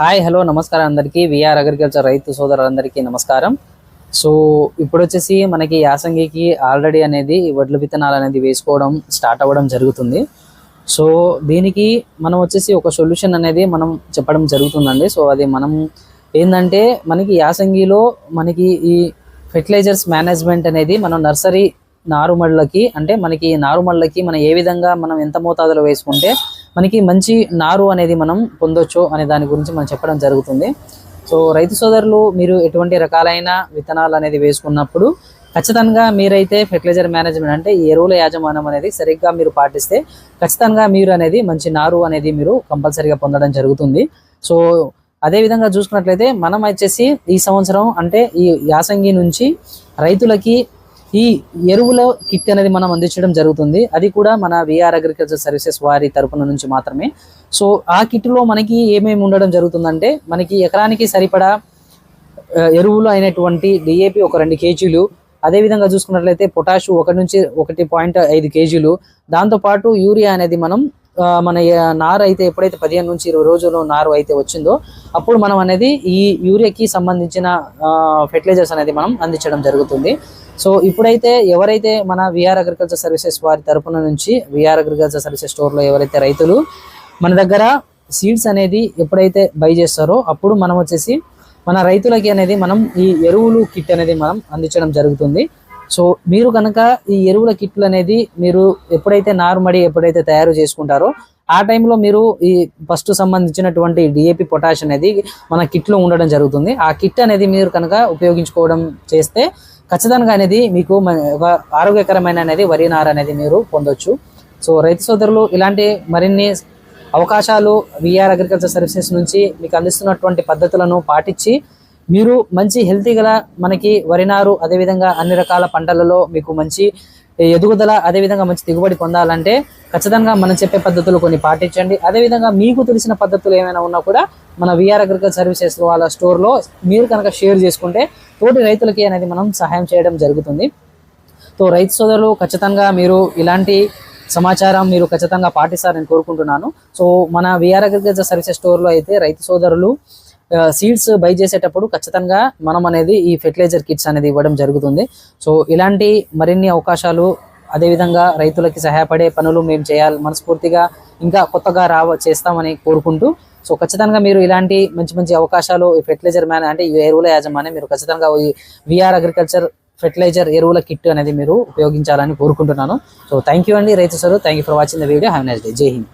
Hi hello నమస్కారం అందరికీ. VR agriculture రైతు సోదరులందరికీ నమస్కారం. సో ఇప్పుడు వచ్చేసి మనకి యాసంగికి ఆల్రెడీ అనేది వడ్లు వడ్ల విత్తనాలు అనేది వేసుకోవడం స్టార్ట్ అవ్వడం జరుగుతుంది. సో దీనికి మనం వచ్చేసి ఒక సొల్యూషన్ అనేది మనం చెప్పడం జరుగుతుందండి. సో అది మనం ఏంటంటే మనకి యాసంగిలో మనకి ఈ ఫెర్టిలైజర్స్ మేనేజ్మెంట్ అనేది మనం నర్సరీ నారుమళ్ళకి అంటే మనకి నారుమళ్ళకి మనం ఏ విధంగా మనం ఎంత మోతాదులో వేసుకుంటే మనకి మంచి నారు అనేది మనం పొందొచ్చు అనే దాని గురించి మనం చెప్పడం జరుగుతుంది. సో రైతు సోదరులు మీరు ఎటువంటి రకాలైన విత్తనాలు అనేది వేసుకున్నప్పుడు ఖచ్చితంగా మీరైతే ఫెర్టిలైజర్ మేనేజ్మెంట్ అంటే ఈ ఎరువుల యాజమాన్యం అనేది సరిగ్గా మీరు పాటిస్తే ఖచ్చితంగా మీరు అనేది మంచి నారు అనేది మీరు కంపల్సరీగా పొందడం జరుగుతుంది. సో అదే విధంగా చూసుకున్నట్లయితే మనం వచ్చేసి ఈ సంవత్సరం అంటే ఈ యాసంగి నుంచి రైతులకి ఈ ఎరువుల కిట్ అనేది మనం అందించడం జరుగుతుంది. అది కూడా మన విఆర్ అగ్రికల్చర్ సర్వీసెస్ వారి తరపున నుంచి మాత్రమే. సో ఆ కిట్లో మనకి ఏమేమి ఉండడం జరుగుతుందంటే మనకి ఎకరానికి సరిపడా ఎరువులు అయినటువంటి డిఏపి ఒక రెండు కేజీలు అదేవిధంగా చూసుకున్నట్లయితే పొటాష్ ఒకటి నుంచి ఒకటి పాయింట్ ఐదు కేజీలు దాంతోపాటు యూరియా అనేది మనం మన నారు అయితే ఎప్పుడైతే పదిహేను నుంచి ఇరవై రోజులు నారు అయితే వచ్చిందో అప్పుడు మనం అనేది ఈ యూరియాకి సంబంధించిన ఫెర్టిలైజర్స్ అనేది మనం అందించడం జరుగుతుంది. సో ఇప్పుడైతే ఎవరైతే మన విఆర్ అగ్రికల్చర్ సర్వీసెస్ వారి తరపున నుంచి విఆర్ అగ్రికల్చర్ సర్వీసెస్ స్టోర్లో ఎవరైతే రైతులు మన దగ్గర సీడ్స్ అనేది ఎప్పుడైతే బై చేస్తారో అప్పుడు మనం వచ్చేసి మన రైతులకి అనేది మనం ఈ ఎరువులు కిట్ అనేది మనం అందించడం జరుగుతుంది. సో మీరు కనుక ఈ ఎరువుల కిట్లు అనేది మీరు ఎప్పుడైతే నారుమడి ఎప్పుడైతే తయారు చేసుకుంటారో ఆ టైంలో మీరు ఈ ఫస్ట్ సంబంధించినటువంటి డిఏపి పొటాష్ అనేది మన కిట్లో ఉండడం జరుగుతుంది. ఆ కిట్ అనేది మీరు కనుక ఉపయోగించుకోవడం చేస్తే ఖచ్చితంగా అనేది మీకు మ- ఒక ఆరోగ్యకరమైన అనేది వరి నార అనేది మీరు పొందొచ్చు. సో రైతు సోదరులు ఇలాంటి మరిన్ని అవకాశాలు విఆర్ అగ్రికల్చర్ సర్వీసెస్ నుంచి మీకు అందిస్తున్నటువంటి పద్ధతులను పాటించి మీరు మంచి హెల్తీ గల మనకి వరినారు అదేవిధంగా అన్ని రకాల పంటలలో మీకు మంచి ఎదుగుదల అదేవిధంగా మంచి దిగుబడి పొందాలంటే ఖచ్చితంగా మనం చెప్పే పద్ధతులు కొన్ని పాటించండి. అదేవిధంగా మీకు తెలిసిన పద్ధతులు ఏమైనా ఉన్నా కూడా మన విఆర్ అగ్రికల్చర్ సర్వీసెస్ వాళ్ళ స్టోర్లో మీరు కనుక షేర్ చేసుకుంటే తోటి రైతులకి అనేది మనం సహాయం చేయడం జరుగుతుంది. సో రైతు సోదరులు ఖచ్చితంగా మీరు ఇలాంటి సమాచారం మీరు ఖచ్చితంగా పాటిస్తారని కోరుకుంటున్నాను. సో మన విఆర్ అగ్రికల్చర్ సర్వీసెస్ స్టోర్లో అయితే రైతు సోదరులు సీడ్స్ బై చేసేటప్పుడు ఖచ్చితంగా మనం అనేది ఈ ఫెర్టిలైజర్ కిట్స్ అనేది ఇవ్వడం జరుగుతుంది. సో ఇలాంటి మరిన్ని అవకాశాలు అదేవిధంగా రైతులకి సహాయపడే పనులు మేము చేయాలి మనస్ఫూర్తిగా ఇంకా కొత్తగా రావ చేస్తామని కోరుకుంటూ సో ఖచ్చితంగా మీరు ఇలాంటి మంచి మంచి అవకాశాలు ఈ ఫెర్టిలైజర్ మ్యాన్ అంటే ఈ ఎరువుల యాజమాన్యం మీరు ఖచ్చితంగా ఈ విఆర్ అగ్రికల్చర్ ఫెర్టిలైజర్ ఎరువుల కిట్ అనేది మీరు ఉపయోగించాలని కోరుకుంటున్నాను. సో థ్యాంక్ యూ అండి రైతు sir thank you for watching the video have nice day జై హింద్